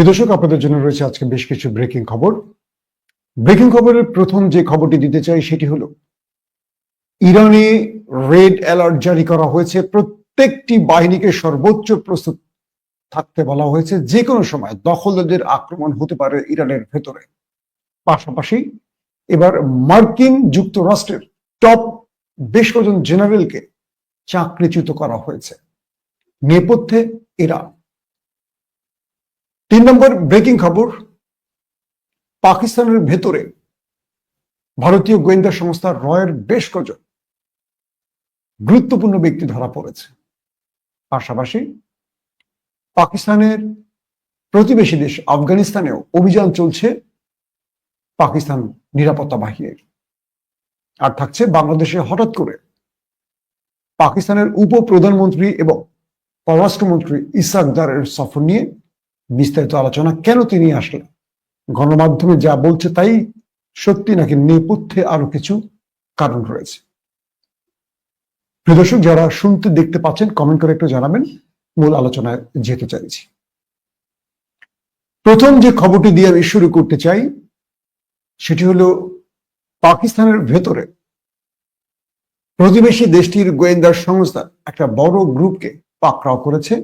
প্রিয়দর্শক আপনাদের জন্য রয়েছে আজকে বেশ কিছু ব্রেকিং খবর। ব্রেকিং খবরের প্রথম যে খবরটি দিতে চাই সেটি হলো, ইরানে রেড অ্যালার্ট জারি করা হয়েছে। প্রত্যেকটি বাহিনীকে সর্বোচ্চ প্রস্তুত থাকতে বলা হয়েছে। যে কোনো সময় দখলদারদের আক্রমণ হতে পারে ইরানের ভেতরে। পাশাপাশি এবার মার্কিন যুক্তরাষ্ট্রের টপ বেশ কজন জেনারেলকে চাকরিচ্যুত করা হয়েছে। নেপথ্যে ইরান তিন নম্বর ব্রেকিং খবর, পাকিস্তানের ভেতরে ভারতীয় গোয়েন্দা সংস্থা রয়ের বেশ কজন গুরুত্বপূর্ণ ব্যক্তি ধরা পড়েছে। পাশাপাশি পাকিস্তানের প্রতিবেশী দেশ আফগানিস্তানেও অভিযান চলছে পাকিস্তান নিরাপত্তা বাহিনীর। আর থাকছে বাংলাদেশে হঠাৎ করে পাকিস্তানের উপ প্রধানমন্ত্রী এবং পররাষ্ট্রমন্ত্রী ইসাকদারের সফর নিয়ে বিস্তারিত আলোচনা কেন তিনি আসলেন? গণমাধ্যমে যা বলছে তাই সত্যি নাকি নেপথ্যে আরও কিছু কারণ রয়েছে? দর্শক, যারা শুনতে দেখতে পাচ্ছেন কমেন্ট করে একটু জানাবেন। মূল আলোচনায় যেতে চাইছি। প্রথম যে খবরটি দিয়ে আমি শুরু করতে চাই, সেটি হলো পাকিস্তানের ভেতরে প্রতিবেশী দেশটির গোয়েন্দা সংস্থা একটা বড় গ্রুপকে পাকড়াও করেছে।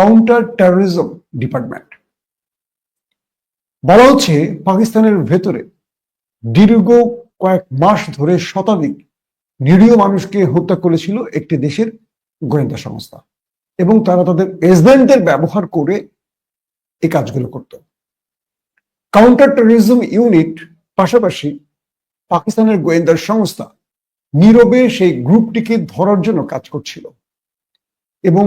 কাউন্টার টেরোরিজম ডিপার্টমেন্ট বলা হচ্ছে পাকিস্তানের ভেতরে দীর্ঘ কয়েক মাস ধরে শতাধিক নিরীহ মানুষকে হত্যা করেছিল একটি দেশের গোয়েন্দা সংস্থা এবং তারা তাদের এজেন্টদের ব্যবহার করে এই কাজগুলো করত। কাউন্টার টেরোরিজম ইউনিট পাশাপাশি পাকিস্তানের গোয়েন্দা সংস্থা নীরবে সেই গ্রুপটিকে ধরার জন্য কাজ করছিল এবং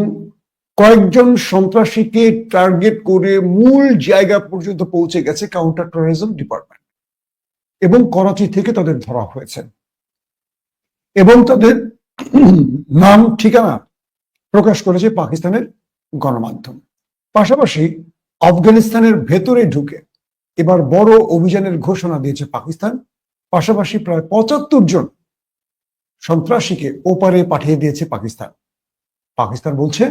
কয়েকজন সন্ত্রাসীকে টার্গেট করে মূল জায়গা পর্যন্ত পৌঁছে গেছে কাউন্টার টেরোরিজম ডিপার্টমেন্ট এবং করাচি থেকে তাদের ধরা হয়েছে। এবং তাদের নাম, ঠিকানা প্রকাশ করেছে পাকিস্তানের গণমাধ্যম। পাশাপাশি আফগানিস্তানের ভেতরে ঢুকে এবার বড় অভিযানের ঘোষণা দিয়েছে পাকিস্তান। পাশাপাশি প্রায় পঁচাত্তর জন সন্ত্রাসীকে ওপারে পাঠিয়ে দিয়েছে পাকিস্তান। পাকিস্তান বলছে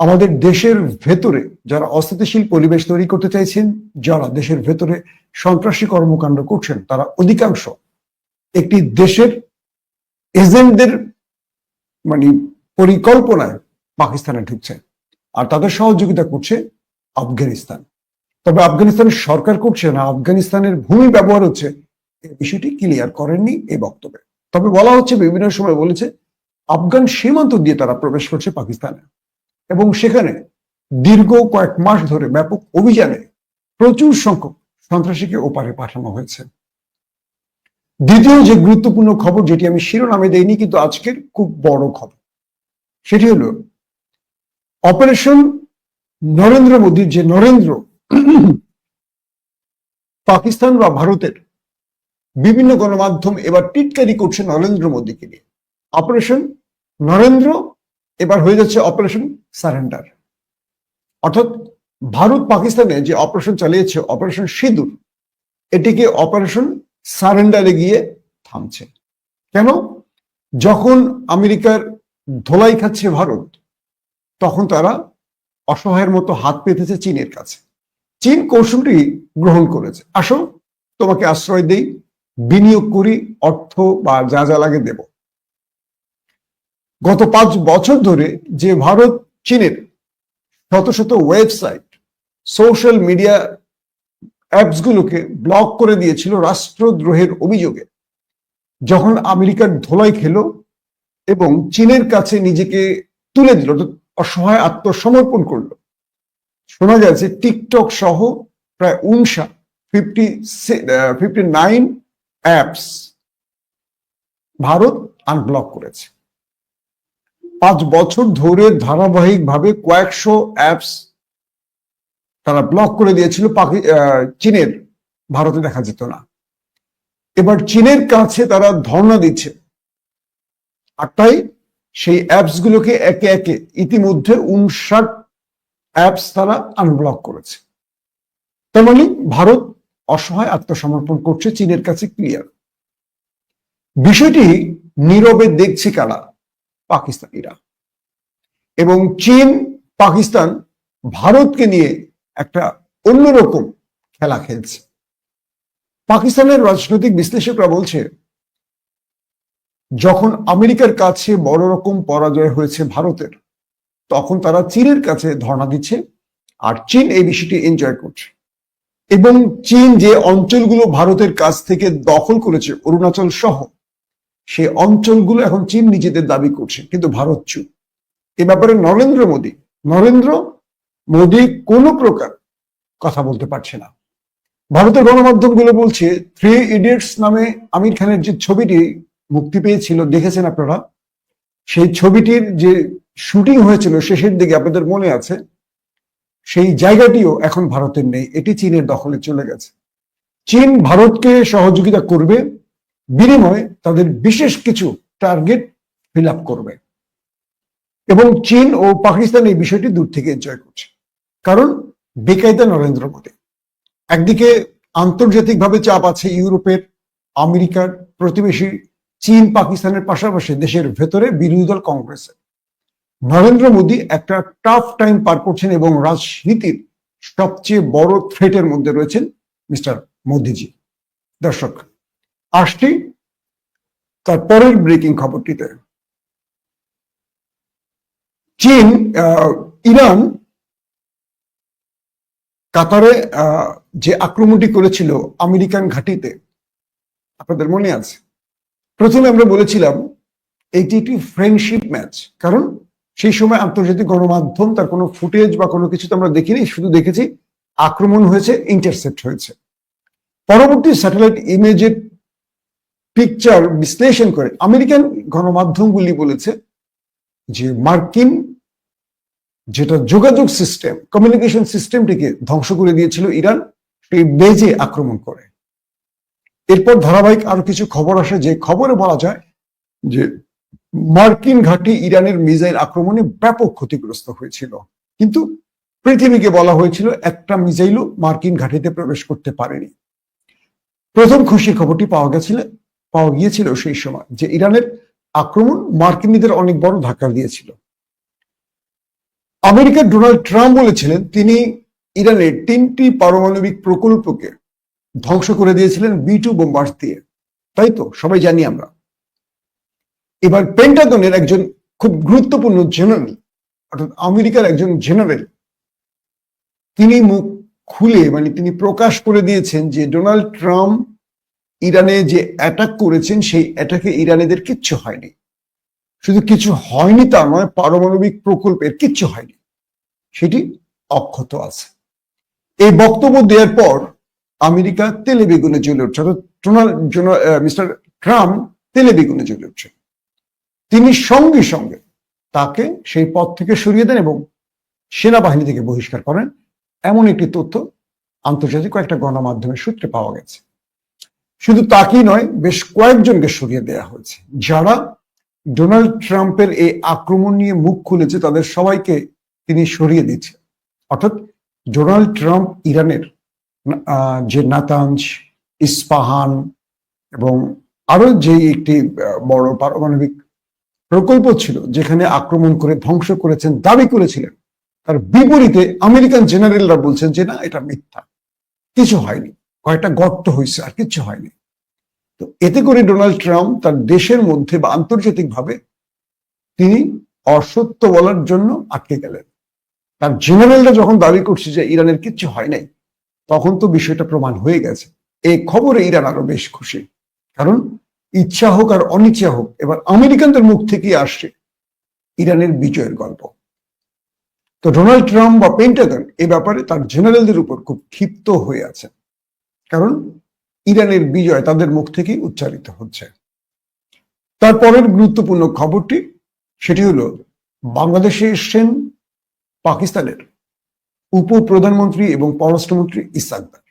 আমাদের দেশের ভেতরে যারা অস্থিতিশীল পরিবেশ তৈরি করতে চাইছেন, যারা দেশের ভেতরে সন্ত্রাসী কর্মকাণ্ড করছেন, তারা অধিকাংশ একটি দেশের এজেন্টদের মানে পরিকল্পনায় পাকিস্তানে ঢুকছে আর তাদের সহযোগিতা করছে আফগানিস্তান। তবে আফগানিস্তানের সরকার করছে না, আফগানিস্তানের ভূমি ব্যবহার হচ্ছে এই বিষয়টি ক্লিয়ার করেননি এই বক্তব্যে। তবে বলা হচ্ছে, বিভিন্ন সময় বলেছে, আফগান সীমান্ত দিয়ে তারা প্রবেশ করছে পাকিস্তানে। এবং সেখানে দীর্ঘ কয়েক মাস ধরে ব্যাপক অভিযানে প্রচুর সংখ্যক সন্ত্রাসীকে ওপারে পাঠানো হয়েছে। দ্বিতীয় যে গুরুত্বপূর্ণ খবর, যেটি আমি শিরোনামে দেইনি, কিন্তু আজকের খুব বড় খবর, সেটি হলো অপারেশন নরেন্দ্র মোদীর যে নরেন্দ্র পাকিস্তান বা ভারতের বিভিন্ন গণমাধ্যম এবার টিটকারি করছে নরেন্দ্র মোদীকে নিয়ে। অপারেশন নরেন্দ্র এবার হয়ে যাচ্ছে অপারেশন সারেন্ডার অর্থাৎ ভারত পাকিস্তানে যে অপারেশন চালিয়েছে অপারেশন সিঁদুর, এটিকে অপারেশন সারেন্ডারে গিয়ে থামছে। কেন? যখন আমেরিকার ধোলাই খাচ্ছে ভারত, তখন তারা অসহায়ের মতো হাত পেতেছে চীনের কাছে। চীন কৌশলটি গ্রহণ করেছে। আসো, তোমাকে আশ্রয় দেই, বিনিয়োগ করি, অর্থ বা যা যা লাগে দেব। গত পাঁচ বছর ধরে যে ভারত, চীনের শত শত ওয়েবসাইট, সোশ্যাল মিডিয়া অ্যাপসগুলোকে ব্লক করে দিয়েছিল রাষ্ট্রদ্রোহের অভিযোগে। যখন আমেরিকার ধোলাই খেল এবং চীনের কাছে নিজেকে তুলে দিল অসহায় আত্মসমর্পণ করল, শোনা যাচ্ছে টিকটক সহ প্রায় উনষা fifty fifty nine apps Bharat unblock করেছে। পাঁচ বছর ধরে ধারাবাহিকভাবে কয়েকশো অ্যাপস তারা ব্লক করে দিয়েছিল, পাকি চীনের, ভারতে দেখা যেত না। এবার চীনের কাছে তারা ধর্ণা দিচ্ছে। আর তাই সেই অ্যাপস গুলোকে একে একে ইতিমধ্যে উনষাট অ্যাপস তারা আনব্লক করেছে। তার মানে ভারত অসহায় আত্মসমর্পণ করছে চীনের কাছে ক্লিয়ার বিষয়টি নীরবে দেখছে কারা? পাকিস্তানিরা এবং চীন, পাকিস্তান, ভারতকে নিয়ে একটা অন্যরকম খেলা খেলছে। পাকিস্তানের রাজনৈতিক বিশ্লেষকরা বলছে, যখন আমেরিকার কাছে বড় রকম পরাজয় হয়েছে ভারতের, তখন তারা চীনের কাছে ধর্ণা দিচ্ছে আর চীন এই বিষয়টি এনজয় করছে। এবং চীন যে অঞ্চলগুলো ভারতের কাছ থেকে দখল করেছে, অরুণাচল সহ সেই অঞ্চলগুলো এখন চীন নিজেদের দাবি করছে, কিন্তু ভারত চুপ এ ব্যাপারে নরেন্দ্র মোদী নরেন্দ্র মোদী কোনো প্রকার কথা বলতে পারছে না। ভারতের গণমাধ্যমগুলো বলছে থ্রি ইডিয়টস নামে আমির খানের যে ছবিটি মুক্তি পেয়েছিল, দেখেছেন আপনারা? সেই ছবিটির যে শুটিং হয়েছিল, শেষের দিকে আপনাদের মনে আছে? সেই জায়গাটিও এখন ভারতের নেই, এটি চীনের দখলে চলে গেছে। চীন ভারতকে সহযোগিতা করবে বিনিময়ে তাদের বিশেষ কিছু টার্গেট ফিল আপ করবে। এবং চীন ও পাকিস্তান এই বিষয়টি দূর থেকে এনজয় করছে। কারণ বেকায়দা নরেন্দ্র মোদী। একদিকে আন্তর্জাতিকভাবে চাপ আছে ইউরোপের, আমেরিকার প্রতিবেশী চীন, পাকিস্তানের পাশাপাশি দেশের ভেতরে বিরোধী দল কংগ্রেসের। নরেন্দ্র মোদী একটা টাফ টাইম পার করছেন এবং রাজনীতির সবচেয়ে বড় থ্রেটের মধ্যে রয়েছেন মিস্টার মোদিজি। দর্শক আসছি তার পরের ব্রেকিং খবরটিতে। চীন ইরান, কাতারে যে আক্রমণটি করেছিল আমেরিকান ঘাঁটিতে, আপনাদের মনে আছে? প্রথমে আমরা বলেছিলাম এইটি একটি ফ্রেন্ডশিপ ম্যাচ কারণ সেই সময় আন্তর্জাতিক গণমাধ্যম, তার কোনো ফুটেজ বা কোনো কিছু তো আমরা দেখিনি, শুধু দেখেছি আক্রমণ হয়েছে ইন্টারসেপ্ট হয়েছে। পরবর্তী স্যাটেলাইট ইমেজের পিকচার বিশ্লেষণ করে। আমেরিকান গণমাধ্যমগুলি বলেছে যে মার্কিন যেটা যোগাযোগ সিস্টেম কমিউনিকেশন সিস্টেমটিকে ধ্বংস করে দিয়েছিল ইরান, সেই বেজে আক্রমণ করে। এরপর ধারাবাহিক আরও কিছু খবর আসে, যে খবরে বলা যায় যে মার্কিন ঘাঁটি ইরানের মিসাইল আক্রমণে ব্যাপক ক্ষতিগ্রস্ত হয়েছিল। কিন্তু পৃথিবীকে বলা হয়েছিল একটা মিসাইলও মার্কিন ঘাঁটিতে প্রবেশ করতে পারেনি। প্রথম খুশির খবরটি পাওয়া গেছিল পাওয়া গিয়েছিল সেই সময়, যে ইরানের আক্রমণ মার্কিনীদের অনেক বড় ধাক্কা দিয়েছিল। আমেরিকার ডোনাল্ড ট্রাম্প বলেছিলেন, তিনি ইরানের তিনটি পারমাণবিক প্রকল্পকে ধ্বংস করে দিয়েছিলেন বি টু বোম্বার্স দিয়ে। তাই তো? সবাই জানি আমরা। এবার পেন্টাগনের একজন খুব গুরুত্বপূর্ণ জেনারেল, অর্থাৎ আমেরিকার একজন জেনারেল, তিনি মুখ খুলে মানে তিনি প্রকাশ করে দিয়েছেন যে ডোনাল্ড ট্রাম্প ইরানে যে অ্যাটাক করেছেন, সেই অ্যাটাকে ইরানিদের কিচ্ছু হয়নি। শুধু কিছু হয়নি তা নয়, পারমাণবিক প্রকল্পের কিচ্ছু হয়নি। সেটি অক্ষত আছে। এই বক্তব্য দেওয়ার পর আমেরিকা তেলে বেগুনে জ্বলে উঠছে, অর্থাৎ মিস্টার ট্রাম্প তেলে বেগুনে জ্বলে উঠছে। তিনি সঙ্গে সঙ্গে তাকে সেই পদ থেকে সরিয়ে দেন এবং সেনাবাহিনী থেকে বহিষ্কার করেন। এমন একটি তথ্য আন্তর্জাতিক কয়েকটা গণমাধ্যমের সূত্রে পাওয়া গেছে। শুধু তাকেই নয়, বেশ কয়েকজনকে সরিয়ে দেওয়া হয়েছে। যারা ডোনাল্ড ট্রাম্পের এই আক্রমণ নিয়ে মুখ খুলেছে, তাদের সবাইকে তিনি সরিয়ে দিচ্ছে অর্থাৎ ডোনাল্ড ট্রাম্প ইরানের যে নাতাঞ্জ, ইস্পাহান এবং আরও যে একটি বড় পারমাণবিক প্রকল্প ছিল, যেখানে আক্রমণ করে ধ্বংস করেছেন, দাবি করেছিলেন, তার বিপরীতে আমেরিকান জেনারেলরা বলছেন যে, না, এটা মিথ্যা। কিছু হয়নি। কয়েকটা গর্ত হয়েছে আর কিছু হয়নি। তো এতে করে ডোনাল্ড ট্রাম্প তার দেশের মধ্যে বা আন্তর্জাতিকভাবে তিনি অসত্য বলার জন্য আটকে গেলেন। তার জেনারেলরা যখন দাবি করছে যে ইরানের কিচ্ছু হয় নাই, তখন তো বিষয়টা প্রমাণ হয়ে গেছে। এই খবরে ইরান আরও বেশ খুশি। কারণ ইচ্ছা হোক আর অনিচ্ছা হোক, এবার আমেরিকানদের মুখ থেকেই আসছে ইরানের বিজয়ের গল্প। তো ডোনাল্ড ট্রাম্প বা পেন্টাগন এ ব্যাপারে তার জেনারেলদের উপর খুব ক্ষিপ্ত হয়ে আছেন। কারণ ইরানের বিজয় তাদের মুখ থেকেই উচ্চারিত হচ্ছে। তারপরের গুরুত্বপূর্ণ খবরটি, সেটি হলো বাংলাদেশে এসছেন পাকিস্তানের উপপ্রধানমন্ত্রী এবং পররাষ্ট্রমন্ত্রী ইসাকদার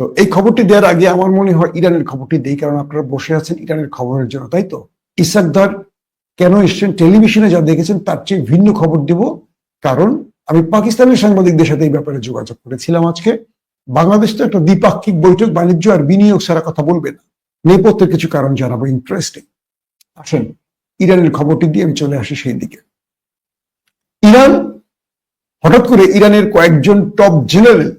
তো এই খবরটি দেওয়ার আগে আমার মনে হয় ইরানের খবরটি দেই, কারণ আপনারা বসে আছেন ইরানের খবরের জন্য, তাই তো? ইসাকদার কেন এসছেন, টেলিভিশনে যা দেখেছেন, তার চেয়ে ভিন্ন খবর দিব। কারণ আমি পাকিস্তানের সাংবাদিকদের সাথে এই ব্যাপারে যোগাযোগ করেছিলাম আজকে। বাংলাদেশ তো একটা দ্বিপাক্ষিক বৈঠক, বাণিজ্য আর বিনিয়োগ ছাড়া কথা বলবে না। নেপথ্যের কিছু কারণ জানাব ইন্টারেস্টিং আসেন, ইরানের খবরটি দিয়ে আমি চলে আসি সেই দিকে। ইরান, হঠাৎ করে ইরানের কয়েকজন টপ জেনারেল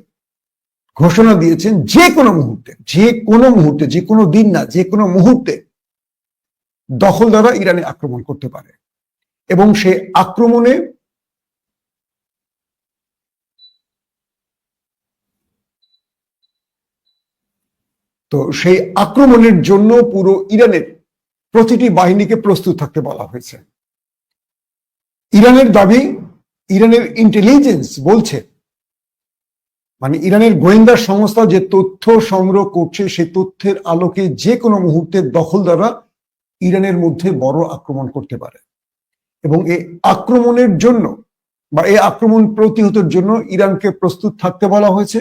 ঘোষণা দিয়েছেন, যে কোনো মুহূর্তে, যে কোনো মুহূর্তে, যে কোনো দিন না, যে কোনো মুহূর্তে দখল দ্বারা ইরানে আক্রমণ করতে পারে। এবং সে আক্রমণে তো সেই আক্রমণের জন্য পুরো ইরানের প্রতিটি বাহিনীকে প্রস্তুত থাকতে বলা হয়েছে। ইরানের দাবি, ইরানের ইন্টেলিজেন্স বলছে মানে ইরানের গোয়েন্দা সংস্থা যে তথ্য সংগ্রহ করছে, সেই তথ্যের আলোকে যে কোনো মুহূর্তে দখল দ্বারা ইরানের মধ্যে বড় আক্রমণ করতে পারে। এবং এই আক্রমণের জন্য বা এই আক্রমণ প্রতিহতের জন্য ইরানকে প্রস্তুত থাকতে বলা হয়েছে।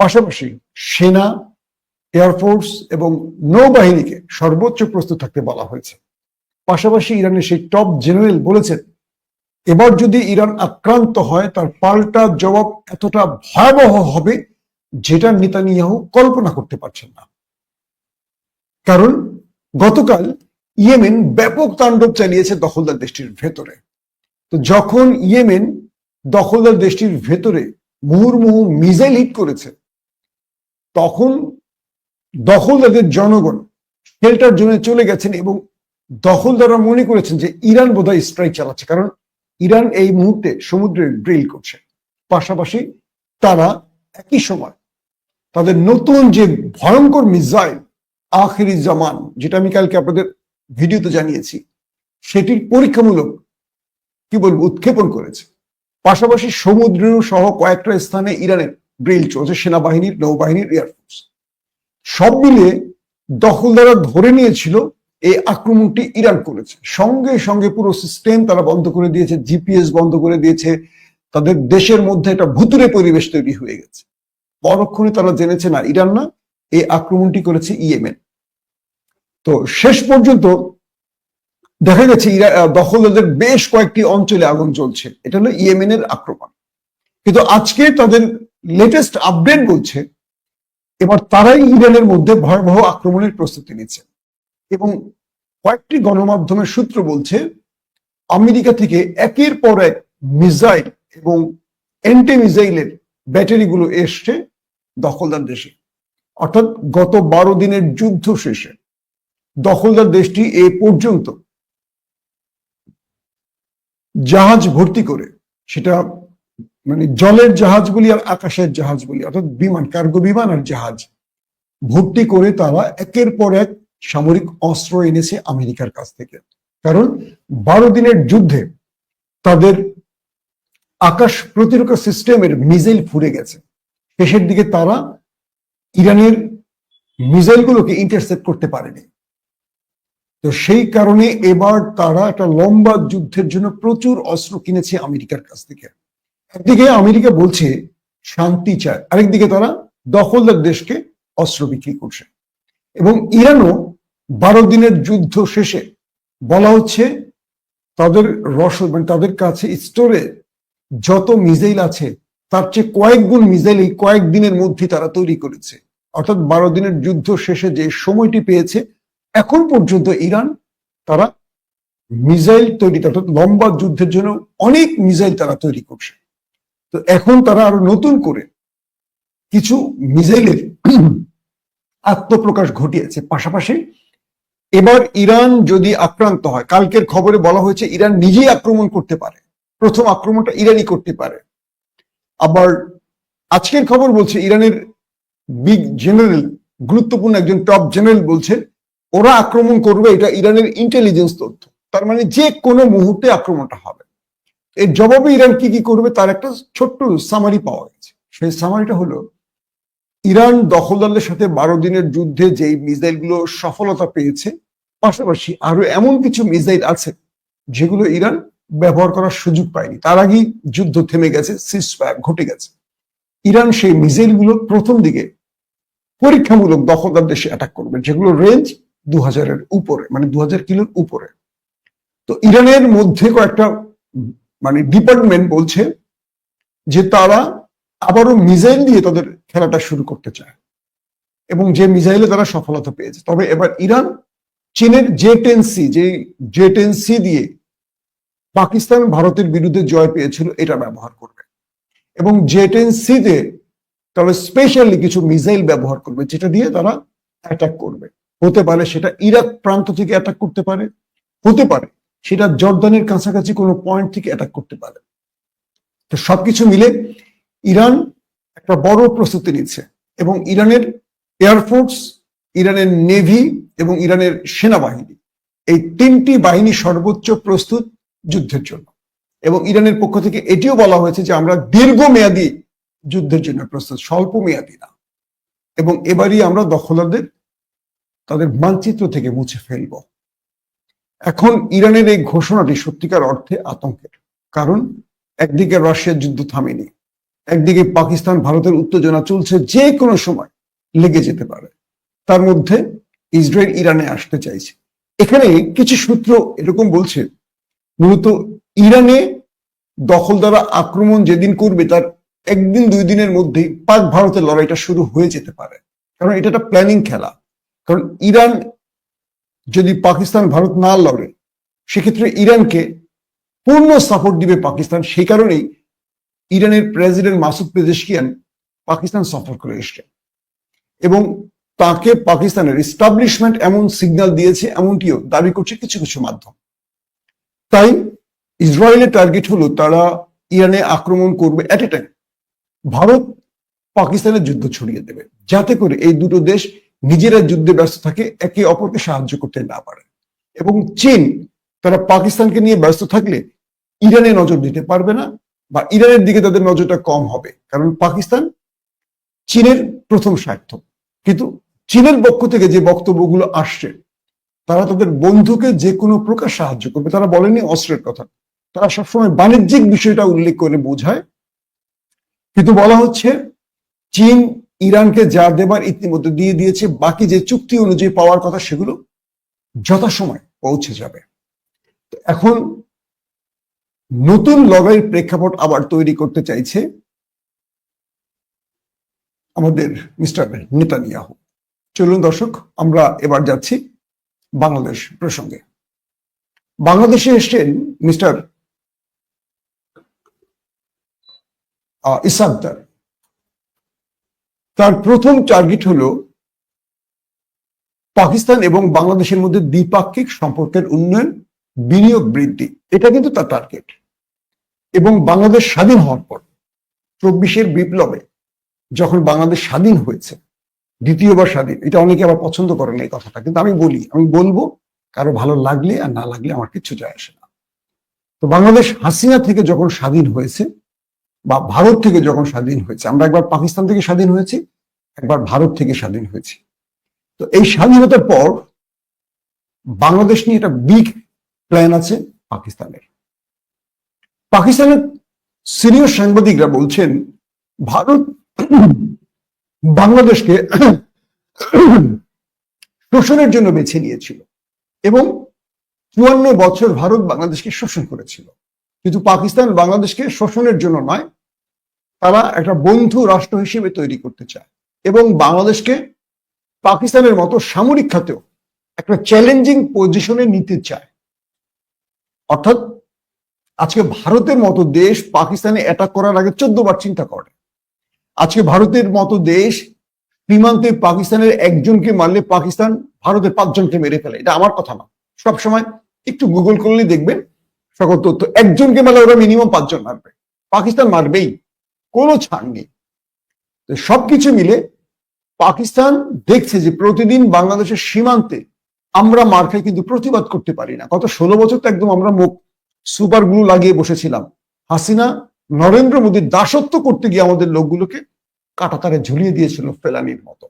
পাশাপাশি সেনা এয়ারফোর্স এবং নৌবাহিনীকে সর্বোচ্চ প্রস্তুত থাকতে বলা হয়েছে। পাশাপাশি ইরানের সেই টপ জেনারেল বলেছেন, এবার যদি ইরান আক্রান্ত হয়, তার পাল্টা জবাব এতটা ভয়াবহ হবে যেটা নেতানিয়াহু কল্পনা করতে পারছেন না। কারণ গতকাল ইয়েমেন ব্যাপক তাণ্ডব চালিয়েছে দখলদার দেশটির ভেতরে। তো যখন ইয়েমেন দখলদার দেশটির ভেতরে মুহুর্মুহু মিসাইল হিট করেছে, তখন দখলদারদের জনগণ শেল্টার জোনে চলে গেছেন এবং দখলদাররা মনে করেছেন যে ইরান বোধহয় স্ট্রাইক চালাচ্ছে। কারণ ইরান এই মুহূর্তে সমুদ্রে ড্রিল করছে। পাশাপাশি তারা একই সময় তাদের নতুন যে ভয়ঙ্কর মিসাইল আখিরি জামান, যেটা আমি কালকে আপনাদের ভিডিওতে জানিয়েছি, সেটির পরীক্ষামূলক, কি বলব, উৎক্ষেপণ করেছে। পাশাপাশি সমুদ্র সহ কয়েকটা স্থানে ইরানের ড্রিল চলছে, সেনাবাহিনীর, নৌবাহিনীর এয়ারফোর্স সব মিলিয়ে দখলদারা ধরে নিয়েছিল এই আক্রমণটি ইরান করেছে। সঙ্গে সঙ্গে পুরো সিস্টেম তারা বন্ধ করে দিয়েছে জিপিএস বন্ধ করে দিয়েছে। তাদের দেশের মধ্যে একটা ভুতুরে পরিবেশ তৈরি হয়ে গেছে। পরক্ষণে তারা জেনেছে, না, ইরান না, এই আক্রমণটি করেছে ইয়েমেন। তো শেষ পর্যন্ত দেখা গেছে দখলদারদের বেশ কয়েকটি অঞ্চলে আগুন জ্বলছে। এটা হলো ইয়েমেনের আক্রমণ। কিন্তু আজকে তাদের লেটেস্ট আপডেট বলছে এবার তারাই ইরানের মধ্যে ভয়াবহ আক্রমণের প্রস্তুতি নিচ্ছে। এবং কয়েকটি গণমাধ্যমের সূত্র বলছে, আমেরিকা থেকে একের পর এক মিসাইল এবং অ্যান্টি মিসাইলের ব্যাটারিগুলো এসছে দখলদার দেশে। অর্থাৎ গত বারো দিনের যুদ্ধ শেষে দখলদার দেশটি এ পর্যন্ত জাহাজ ভর্তি করে, সেটা মানে জলের জাহাজ বলি আর আকাশের জাহাজ বলি অর্থাৎ বিমান, কার্গো বিমান আর জাহাজ, ভর্তি করে তারা একের পর এক সামরিক অস্ত্র এনেছে আমেরিকার কাছ থেকে। কারণ বারো দিনের যুদ্ধে তাদের আকাশ প্রতিরক্ষা সিস্টেমের মিসাইল ফুরে গেছে। শেষের দিকে তারা ইরানের মিসাইলগুলোকে ইন্টারসেপ্ট করতে পারেনি। তো সেই কারণে এবার তারা একটা লম্বা যুদ্ধের জন্য প্রচুর অস্ত্র কিনেছে আমেরিকার কাছ থেকে। একদিকে আমেরিকা বলছে শান্তি চায়, আরেকদিকে তারা দখলদার দেশকে অস্ত্র বিক্রি করছে। এবং ইরানও বারো দিনের যুদ্ধ শেষে বলা হচ্ছে তাদের রসদ মানে তাদের কাছে স্টোরে যত মিসাইল আছে, তার চেয়ে কয়েক গুণ মিসাইল এই কয়েক দিনের মধ্যে তারা তৈরি করেছে। অর্থাৎ বারো দিনের যুদ্ধ শেষে যে সময়টি পেয়েছে, এখন পর্যন্ত ইরান তারা মিসাইল তৈরি অর্থাৎ লম্বা যুদ্ধের জন্য অনেক মিসাইল তারা তৈরি করছে। তো এখন তারা আরও নতুন করে কিছু মিসাইলের আত্মপ্রকাশ ঘটিয়েছে। পাশাপাশি এবার ইরান যদি আক্রান্ত হয়, কালকের খবরে বলা হয়েছে ইরান নিজেই আক্রমণ করতে পারে। প্রথম আক্রমণটা ইরানই করতে পারে। আবার আজকের খবর বলছে ইরানের বিগ জেনারেল, গুরুত্বপূর্ণ একজন টপ জেনারেল বলছে, ওরা আক্রমণ করবে, এটা ইরানের ইন্টেলিজেন্স তথ্য। তার মানে যে কোনো মুহূর্তে আক্রমণটা হবে। এর জবাবে ইরান কি কি করবে তার একটা ছোট্ট সামারি পাওয়া গেছে। সেই সামারিটা হলো, ইরান দখলদারদের সাথে বারো দিনের যুদ্ধে যেই মিসাইলগুলো সফলতা পেয়েছে, পাশাপাশি আরও এমন কিছু মিসাইল আছে যেগুলো ইরান ব্যবহার করার সুযোগ পায়নি। তার আগেই যুদ্ধ থেমে গেছে ঘটে গেছে। ইরান সেই মিসাইলগুলো প্রথম দিকে পরীক্ষামূলক দখলদার দেশে অ্যাটাক করবে, যেগুলো রেঞ্জ দু হাজারের উপরে মানে দু হাজার কিলোর উপরে। তো ইরানের মধ্যে কয়েকটা মানে ডিপার্টমেন্ট বলছে যে তারা আবারও মিসাইল দিয়ে তাদের খেলাটা শুরু করতে চায়। এবং যে মিসাইলে তারা সফলতা পেয়েছে। তবে এবার ইরান, চীনের জে টেন যে জে টেন দিয়ে পাকিস্তান ভারতের বিরুদ্ধে জয় পেয়েছিল, এটা ব্যবহার করবে। এবং জেটেন সিতে তাহলে স্পেশালি কিছু মিসাইল ব্যবহার করবে, যেটা দিয়ে তারা অ্যাটাক করবে। হতে পারে সেটা ইরাক প্রান্ত থেকে অ্যাটাক করতে পারে, হতে পারে সেটা জর্দানের কাছাকাছি কোনো পয়েন্ট থেকে অ্যাটাক করতে পারে। তো সবকিছু মিলে ইরান একটা বড় প্রস্তুতি নিচ্ছে এবং ইরানের এয়ারফোর্স ইরানের নেভি এবং ইরানের সেনাবাহিনী এই তিনটি বাহিনী সর্বোচ্চ প্রস্তুত যুদ্ধের জন্য। এবং ইরানের পক্ষ থেকে এটিও বলা হয়েছে যে আমরা দীর্ঘমেয়াদী যুদ্ধের জন্য প্রস্তুত স্বল্প মেয়াদী না। এবং এবারই আমরা দখলদারদের তাদের মানচিত্র থেকে মুছে ফেলব। এখন ইরানের এই ঘোষণাটি সত্যিকার অর্থে আতঙ্কের। কারণ একদিকে রাশিয়ার যুদ্ধ থামেনি, একদিকে পাকিস্তান ভারতের উত্তেজনা চলছে যে কোনো সময় লেগে যেতে পারে। তার মধ্যে ইসরায়েল ইরানে আসতে চাইছে। এখানে কিছু সূত্র এরকম বলছে, মূলত ইরানে দখল দ্বারা আক্রমণ যেদিন করবে তার একদিন দুই দিনের মধ্যেই পাক ভারতের লড়াইটা শুরু হয়ে যেতে পারে। কারণ এটা একটা প্ল্যানিং খেলা। কারণ ইরান যদি পাকিস্তান, ভারত না লড়ে, সেক্ষেত্রে ইরানকে পূর্ণ সাপোর্ট দিবে পাকিস্তান। সেই কারণেই ইরানের প্রেসিডেন্ট মাসুদ পেজেশকিয়ান পাকিস্তান সফর করে এসছেন এবং তাকে পাকিস্তানের এস্টাবলিশমেন্ট এমন সিগন্যাল দিয়েছে, এমনটিও দাবি করছে কিছু কিছু মাধ্যম। তাই ইসরায়েলের টার্গেট হলো তারা ইরানে আক্রমণ করবে এট এ টাইম ভারত পাকিস্তানের যুদ্ধ ছড়িয়ে দেবে। যাতে করে এই দুটো দেশ নিজেরা যুদ্ধে ব্যস্ত থাকে, একে অপরকে সাহায্য করতে না পারে। এবং চীন তারা পাকিস্তানকে নিয়ে ব্যস্ত থাকলে ইরানে নজর দিতে পারবে না বা ইরানের দিকে তাদের নজরটা কম হবে। কারণ পাকিস্তান চীনের প্রথম স্বার্থ। কিন্তু চীনের পক্ষ থেকে যে বক্তব্যগুলো আসছে, তারা তাদের বন্ধুকে যে কোনো প্রকার সাহায্য করবে, তারা বলেনি অস্ত্রের কথা। তারা সবসময় বাণিজ্যিক বিষয়টা উল্লেখ করে বোঝায়। কিন্তু বলা হচ্ছে, চীন ইরানকে যা দেবার ইতিমধ্যে দিয়ে দিয়েছে, বাকি যে চুক্তি অনুযায়ী পাওয়ার কথা সেগুলো যথাসময় পৌঁছে যাবে। এখন নতুন লড়াইয়ের প্রেক্ষাপট আবার তৈরি করতে চাইছে আমাদের মিস্টার নেতানিয়াহু। চলুন দর্শক, আমরা এবার যাচ্ছি বাংলাদেশ প্রসঙ্গে। বাংলাদেশে এসছেন মিস্টার ইসাকদার তার প্রথম টার্গেট হলো পাকিস্তান এবং বাংলাদেশের মধ্যে দ্বিপাক্ষিক সম্পর্কের উন্নয়ন, বিনিয়োগ বৃদ্ধি। এটা কিন্তু তার টার্গেট এবং বাংলাদেশ স্বাধীন হওয়ার পর, চব্বিশের বিপ্লবে যখন বাংলাদেশ স্বাধীন হয়েছে, দ্বিতীয়বার স্বাধীন, এটা অনেকে আবার পছন্দ করেন এই কথাটা, কিন্তু আমি বলি, আমি বলব, কারও ভালো লাগলে আর না লাগলে আমার কিছু যায় আসে না। তো বাংলাদেশ হাসিনা থেকে যখন স্বাধীন হয়েছে বা ভারত থেকে যখন স্বাধীন হয়েছে, আমরা একবার পাকিস্তান থেকে স্বাধীন হয়েছি, একবার ভারত থেকে স্বাধীন হয়েছি। তো এই স্বাধীনতার পর বাংলাদেশ নিয়ে একটা বিগ প্ল্যান আছে পাকিস্তানের। পাকিস্তানের সিনিয়র সাংবাদিকরা বলছেন, ভারত বাংলাদেশকে শোষণের জন্য বেছে নিয়েছিল এবং চুয়ান্ন বছর ভারত বাংলাদেশকে শোষণ করেছিল। কিন্তু পাকিস্তান বাংলাদেশকে শোষণের জন্য নয়, তারা একটা বন্ধু রাষ্ট্র হিসেবে তৈরি করতে চায় এবং বাংলাদেশকে পাকিস্তানের মতো সামরিক খাতেও একটা চ্যালেঞ্জিং পজিশনে নিতে চায়। অর্থাৎ আজকে ভারতের মতো দেশ পাকিস্তানে অ্যাটাক করার আগে চোদ্দ বার চিন্তা করে। আজকে ভারতের মতো দেশ সীমান্তে পাকিস্তানের একজনকে মারলে পাকিস্তান ভারতের পাঁচজনকে মেরে ফেলে, এটা আমার কথা না। সবসময় একটু গুগল করলে দেখবেন সকল তথ্য। একজনকে মারলে ওরা মিনিমাম পাঁচজন মারবে। পাকিস্তান মারবেই। কোনো ছাড় নেই। সবকিছু মিলে পাকিস্তান দেখছে যে প্রতিদিন বাংলাদেশের সীমান্তে আমরা মার খাই কিন্তু প্রতিবাদ করতে পারি না। গত ষোলো বছর তো একদম আমরা মুখ সুপার গ্লু লাগিয়ে বসেছিলাম। হাসিনা, নরেন্দ্র মোদীর দাসত্ব করতে গিয়ে আমাদের লোকগুলোকে কাটাতারে ঝুলিয়ে দিয়েছিল ফেলানির মতো।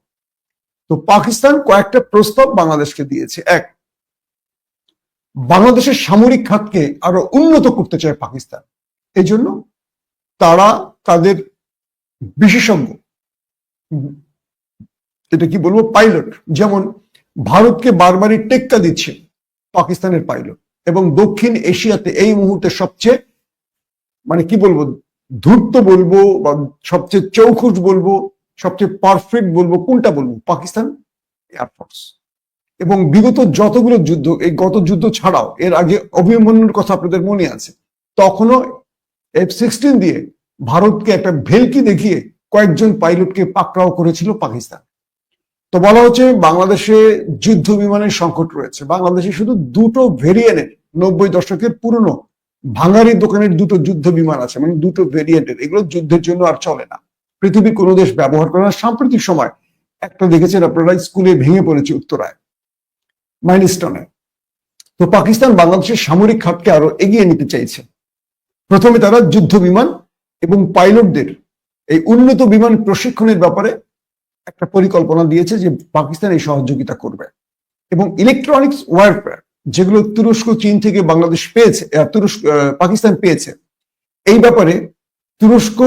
তো পাকিস্তান কয়েকটা প্রস্তাব বাংলাদেশকে দিয়েছে। এক বাংলাদেশের সামরিক খাতকে আরও উন্নত করতে চায় পাকিস্তান। এই জন্য তারা তাদের বিশেষজ্ঞ, এটা কি বলব পাইলট যেমন ভারতকে বারবারই টেক্কা দিচ্ছে পাকিস্তানের পাইলট এবং দক্ষিণ এশিয়াতে এই মুহূর্তে সবচেয়ে মানে কি বলব, ধূর্ত বলব বা সবচেয়ে চৌখুশ বলব, সবচেয়ে পারফেক্ট বলব, কোনটা বলব? পাকিস্তান এয়ারফোর্স এবং বিগত যতগুলো যুদ্ধ, এই গত যুদ্ধ ছাড়াও, এর আগে অভিমন্যুর কথা আপনাদের মনে আছে, তখনও এফ সিক্সটিন দিয়ে ভারতকে একটা ভেলকি দেখিয়ে কয়েকজন পাইলটকে পাকড়াও করেছিল পাকিস্তান। তো বলা হচ্ছে বাংলাদেশে যুদ্ধ বিমানের সংকট রয়েছে। বাংলাদেশে শুধু দুটো ভেরিয়েন্টের নব্বই দশকের পুরনো ভাঙারি দোকানের দুটো যুদ্ধ বিমান আছে মানে দুটো ভেরিয়েন্টের এগুলো যুদ্ধের জন্য আর চলে না। পৃথিবীর কোনো দেশ ব্যবহার করে না। সাম্প্রতিক সময় একটা দেখেছেন আপনারা, স্কুলে ভেঙে পড়েছে উত্তরায়। মাইলস্টোনে। তো পাকিস্তান বাংলাদেশের সামরিক খাতকে আরও এগিয়ে নিতে চাইছে। প্রথমে তারা যুদ্ধ বিমান এবং পাইলটদের এই উন্নত বিমান প্রশিক্ষণের ব্যাপারে একটা পরিকল্পনা দিয়েছে যে পাকিস্তান এই সহযোগিতা করবে। এবং ইলেকট্রনিক্স ওয়ারফেয়ার যেগুলো তুরস্ক, চীন থেকে বাংলাদেশ পেয়েছে তুরস্ক পাকিস্তান পেয়েছে, এই ব্যাপারে তুরস্ক,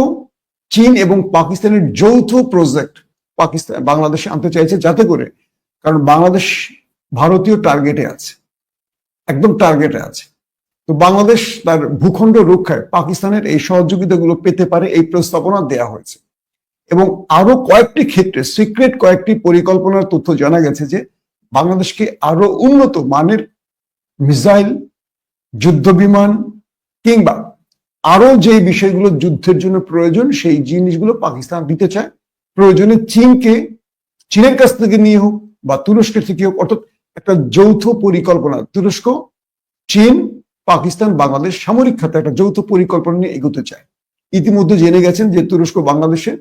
চীন এবং পাকিস্তানের যৌথ প্রজেক্ট পাকিস্তান বাংলাদেশে আনতে চাইছে যাতে করে কারণ বাংলাদেশ ভারতীয় টার্গেটে আছে। একদম টার্গেটে আছে। তো বাংলাদেশ তার ভূখণ্ড রক্ষায় পাকিস্তানের এই সহযোগিতাগুলো পেতে পারে এই প্রস্তাবনা দেয়া হয়েছে। এবং আরও কয়েকটি ক্ষেত্রে সিক্রেট কয়েকটি পরিকল্পনার তথ্য জানা গেছে যে বাংলাদেশকে আরও উন্নত মানের মিসাইল যুদ্ধ বিমান কিংবা আরও যে বিষয়গুলো যুদ্ধের জন্য প্রয়োজন, সেই জিনিসগুলো পাকিস্তান দিতে চায়। প্রয়োজনে চীনকে, চীনের কাছ থেকে নিয়ে হোক বা তুরস্কের থেকে হোক, অর্থাৎ একটা যৌথ পরিকল্পনা, তুরস্ক, চীন, পাকিস্তান, বাংলাদেশ সামরিক খাতে একটা যৌথ পরিকল্পনা নিয়ে এগোতে চায়। ইতিমধ্যে জেনে গেছেন যে তুরস্ক, বাংলাদেশে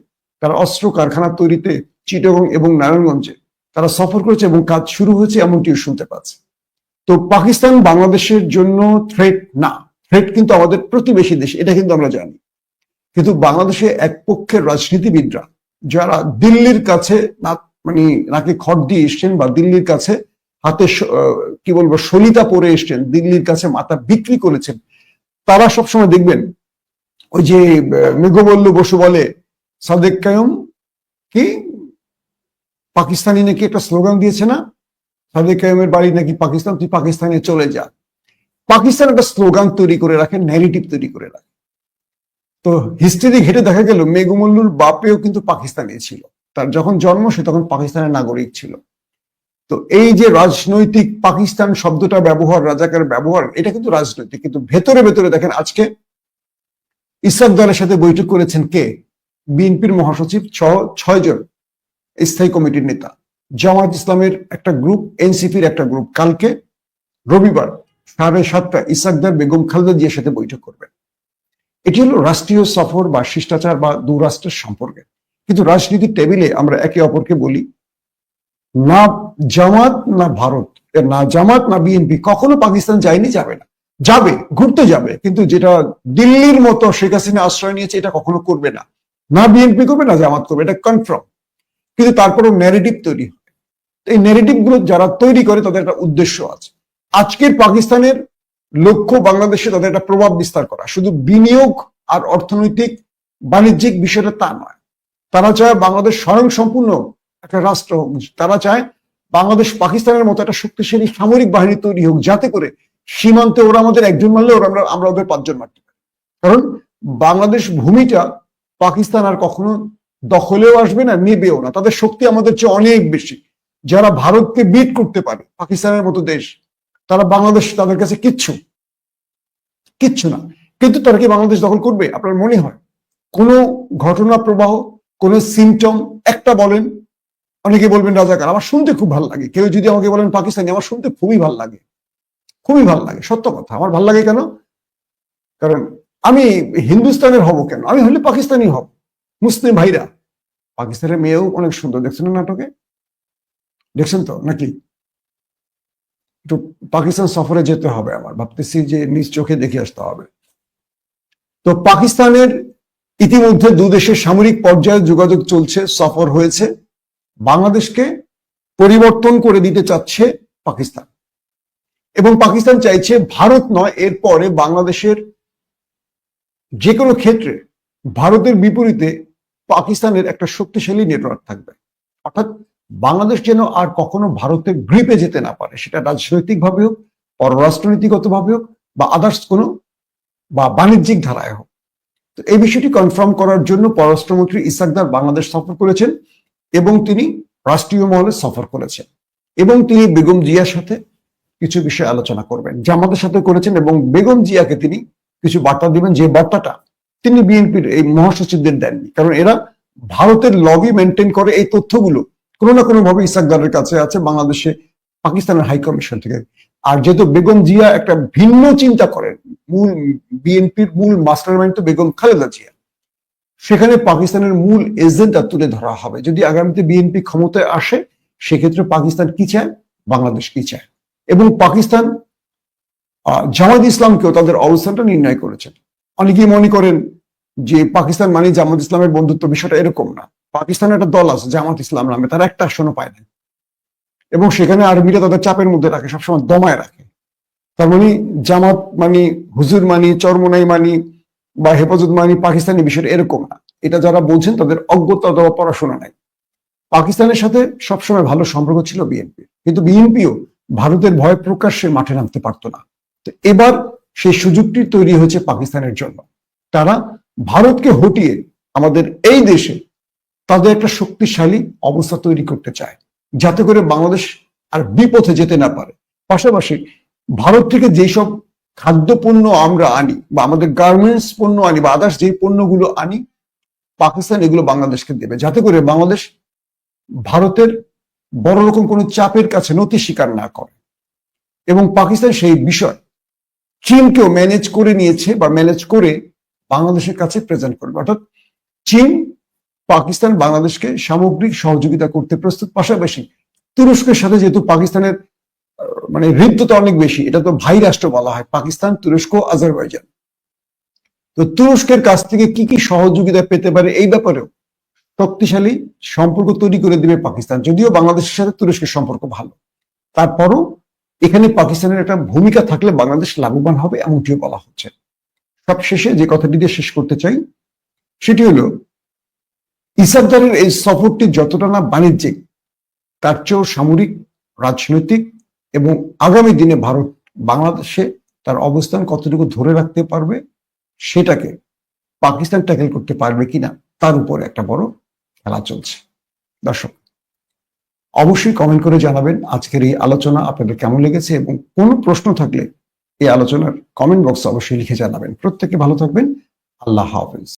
তারা অস্ত্র কারখানা তৈরিতে চিটগং এবং নারায়ণগঞ্জে তারা সফর করেছে এবং কাজ শুরু হয়েছে এমনটিও শুনতে পাচ্ছে। তো পাকিস্তান, বাংলাদেশের জন্য থ্রেট না। থ্রেট কিন্তু আমাদের প্রতিবেশী দেশ, এটা কিন্তু আমরা জানি। কিন্তু বাংলাদেশে এক পক্ষের রাজনীতিবিদরা, যারা দিল্লির কাছে না মানে নাকি খড় দিয়ে এসছেন বা দিল্লির কাছে হাতে কি বলব সলিতা পরে এসছেন, দিল্লির কাছে মাথা বিক্রি করেছেন। তারা সবসময় দেখবেন, ওই যে মেঘবল্লু বসু বলে, সাদেক কায়ুম কি? পাকিস্তানি নাকি একটা স্লোগান দিয়েছে না? সাদেক কায়ুমের বাড়ি নাকি পাকিস্তান, তুই পাকিস্তানে চলে যা। পাকিস্তান একটা স্লোগান তৈরি করে রাখে ন্যারেটিভ তৈরি করে রাখে। তো হিস্ট্রি ঘেটে দেখা গেল মেঘমল্লুর বাপেও কিন্তু পাকিস্তানি ছিল। তার যখন জন্ম, সে তখন পাকিস্তানের নাগরিক ছিল। তো এই যে রাজনৈতিক পাকিস্তান শব্দটা ব্যবহার রাজাকার ব্যবহার, এটা কিন্তু রাজনৈতিক। কিন্তু ভেতরে ভেতরে দেখেন, আজকে ইসাক দলের সাথে বৈঠক করেছেন কে? বিএনপির মহাসচিব ছয় জন স্থায়ী কমিটির নেতা। জামাত ইসলামের একটা গ্রুপ, এনসিপির একটা গ্রুপ। কালকে রবিবার সাড়ে সাতটা ইসাকদার বেগম খালেদা জিয়ার সাথে বৈঠক করবেন। এটি হলো রাষ্ট্রীয় সফর বা শিষ্টাচার বা দু রাষ্ট্রের সম্পর্কে। কিন্তু রাজনীতির টেবিলে আমরা একে অপরকে বলি না জামাত, না ভারত। না জামাত, না বিএনপি। কখনো পাকিস্তান যায়নি, যাবে না। যাবে, ঘুরতে যাবে। কিন্তু যেটা দিল্লির মতো শেখ হাসিনা আশ্রয় নিয়েছে, এটা কখনো করবে না। না বিএনপি করবে, না জামাত করবে, এটা কনফার্ম কিন্তু তারপরেও ন্যারেটিভ তৈরি হয়। এই ন্যারেটিভগুলো যারা তৈরি করে, তাদের একটা উদ্দেশ্য আছে। আজকের পাকিস্তানের লক্ষ্য বাংলাদেশে তাদের একটা প্রভাব বিস্তার করা। শুধু বিনিয়োগ আর অর্থনৈতিক বাণিজ্যিক বিষয়টা তা নয়। তারা চায় বাংলাদেশ স্বয়ং সম্পূর্ণ একটা রাষ্ট্র হোক তারা চায় বাংলাদেশ পাকিস্তানের মতো একটা শক্তিশালী সামরিক বাহিনী তৈরি হোক, যাতে করে সীমান্তে ওরা আমাদের একজন মারলে ওরা আমরা আমরা ওদের পাঁচজন মারতে পারি। কারণ বাংলাদেশ ভূমিটা পাকিস্তান আর কখনো দখলেও আসবে না, নেবেও না। তাদের শক্তি আমাদের চেয়ে অনেক বেশি। যারা ভারতকে বিট করতে পারে, পাকিস্তানের মতো দেশ, তারা বাংলাদেশ তাদের কাছে কিচ্ছু কিচ্ছু না। কিন্তু তারা কি বাংলাদেশ দখল করবে? আপনার মনে হয়? কোনো ঘটনা প্রবাহ, কোনো সিমটম একটা বলেন অনেকে বলবেন, রাজাকার, আমার শুনতে খুব ভালো লাগে। কেউ যদি আমাকে বলেন পাকিস্তানি, আমার শুনতে খুবই ভালো লাগে। খুবই ভালো লাগে, সত্য কথা। আমার ভালো লাগে কেন? কারণ আমি হিন্দুস্তানের হব কেন? আমি হলে পাকিস্তানি হব। মুসলিম ভাইরা। পাকিস্তানের মেয়েও অনেক সুন্দর। দেখছেন নাটকে? দেখছেন তো? নাকি? একটু পাকিস্তান সফরে যেতে হবে আমার। ভাবতেছি যে নিজ চোখে দেখে আসতে হবে। তো পাকিস্তানের ইতিমধ্যে দু দেশের সামরিক পর্যায়ে যোগাযোগ চলছে, সফর হয়েছে। বাংলাদেশকে পরিবর্তন করে দিতে চাচ্ছে পাকিস্তান। এবং পাকিস্তান চাইছে ভারত নয়, এরপরে বাংলাদেশের যে কোনো ক্ষেত্রে ভারতের বিপরীতে পাকিস্তানের একটা শক্তিশালী নেটওয়ার্ক থাকবে। অর্থাৎ বাংলাদেশ যেন আর কখনো ভারতের গ্রিপে যেতে না পারে, সেটা রাজনৈতিকভাবে হোক, পররাষ্ট্রনীতিগতভাবে হোক, বা আদার্স কোনো, বা বাণিজ্যিক ধারায় হোক। তো এই বিষয়টি কনফার্ম করার জন্য পররাষ্ট্রমন্ত্রী ইসাকদার বাংলাদেশ সফর করেছেন। এবং তিনি রাষ্ট্রীয় মহলে সফর করেছেন। এবং তিনি বেগম জিয়ার সাথে কিছু বিষয়ে আলোচনা করবেন। জামাতের সাথে করেছেন এবং বেগম জিয়াকে তিনি কিছু বার্তা দিবেন। যে বার্তাটা তিনি বিএনপির এই মহাসচিবদের দেননি। কারণ এরা ভারতের লবি মেনটেন করে এই তথ্যগুলো কোনো না কোনো ভাবে ইসাকদারের কাছে আছে বাংলাদেশে পাকিস্তানের হাই কমিশন থেকে। আর যেহেতু বেগম জিয়া একটা ভিন্ন চিন্তা করেন, মূল বিএনপির মূল মাস্টার মাইন্ড তো বেগম খালেদা জিয়া। সেখানে পাকিস্তানের মূল এজেন্ডা তুলে ধরা হবে। যদি আগামীতে বিএনপি ক্ষমতায় আসে, সেক্ষেত্রে পাকিস্তান কি চায়? বাংলাদেশ কি চায়? এবং পাকিস্তান জামাত ইসলামকেও তাদের অবস্থানটা নির্ণয় করেছেন অনেকেই মনে করেন যে পাকিস্তান মানে জামাত ইসলামের বন্ধুত্ব বিষয়টা এরকম না। পাকিস্তানের একটা দল আছে, জামাত ইসলাম নামে, তারা একটা আসনও পায় না এবং সেখানে আর্মিরা তাদের চাপের মধ্যে রাখে, সবসময় দমায় রাখে। তার মানে জামাত মানি, হুজুর মানি, চরমনাই মানি বা হেফাজত মানি পাকিস্তানি বিষয়টা এরকম না। এটা যারা বলছেন তাদের অজ্ঞতা অথবা পড়াশোনা নাই। পাকিস্তানের সাথে সবসময় ভালো সম্পর্ক ছিল বিএনপি। কিন্তু বিএনপিও ভারতের ভয় প্রকাশ্যে মাঠে নামতে পারতো না। তো এবার সেই সুযোগটি তৈরি হয়েছে পাকিস্তানের জন্য। তারা ভারতকে হটিয়ে আমাদের এই দেশে তাদের একটা শক্তিশালী অবস্থা তৈরি করতে চায়। যাতে করে বাংলাদেশ আর বিপথে যেতে না পারে। পাশাপাশি ভারত থেকে যেসব খাদ্যপণ্য আমরা আনি, বা আমাদের গার্মেন্টস পণ্য আনি, বা আদার্স যে পণ্যগুলো আনি, পাকিস্তান এগুলো বাংলাদেশকে দেবে। যাতে করে বাংলাদেশ ভারতের বড় রকম কোনো চাপের কাছে নতি স্বীকার না করে। এবং পাকিস্তান সেই বিষয় চীনকেও ম্যানেজ করে নিয়েছে, বা ম্যানেজ করে বাংলাদেশের কাছে প্রেজেন্ট করবে। অর্থাৎ চীন, পাকিস্তান বাংলাদেশকে সামগ্রিক সহযোগিতা করতে প্রস্তুত, পাশাপাশি তুরস্কের সাথে যেহেতু পাকিস্তানের মানে হৃদ্যতা অনেক বেশি। এটা তো ভাই রাষ্ট্র বলা হয়, পাকিস্তান, তুরস্ক, আজারবাইজান। তো তুরস্কের কাছ থেকে কি কি সহযোগিতা পেতে পারে এই ব্যাপারেও শক্তিশালী সম্পর্ক তৈরি করে দিবে পাকিস্তান। যদিও বাংলাদেশের সাথে তুরস্কের সম্পর্ক ভালো। তারপরও এখানে পাকিস্তানের একটা ভূমিকা থাকলে বাংলাদেশ লাভবান হবে এমনটিও বলা হচ্ছে। সব শেষে যে কথাটি দিয়ে শেষ করতে চাই, সেটি হলো ইসাকদারের এই সফরটি যতটা না বাণিজ্যিক, তার চেয়েও সামরিক, রাজনৈতিক এবং আগামী দিনে ভারত বাংলাদেশে তার অবস্থান কতটুকু ধরে রাখতে পারবে, সেটাকে পাকিস্তান ট্যাকেল করতে পারবে কিনা, তার উপরে একটা বড় খেলা চলছে। দর্শক, অবশ্যই কমেন্ট করে জানাবেন আজকের এই আলোচনা আপনাদের কেমন লেগেছে এবং কোনো প্রশ্ন থাকলে এই আলোচনার কমেন্ট বক্সে অবশ্যই লিখে জানাবেন। প্রত্যেকে ভালো থাকবেন। আল্লাহ হাফেজ।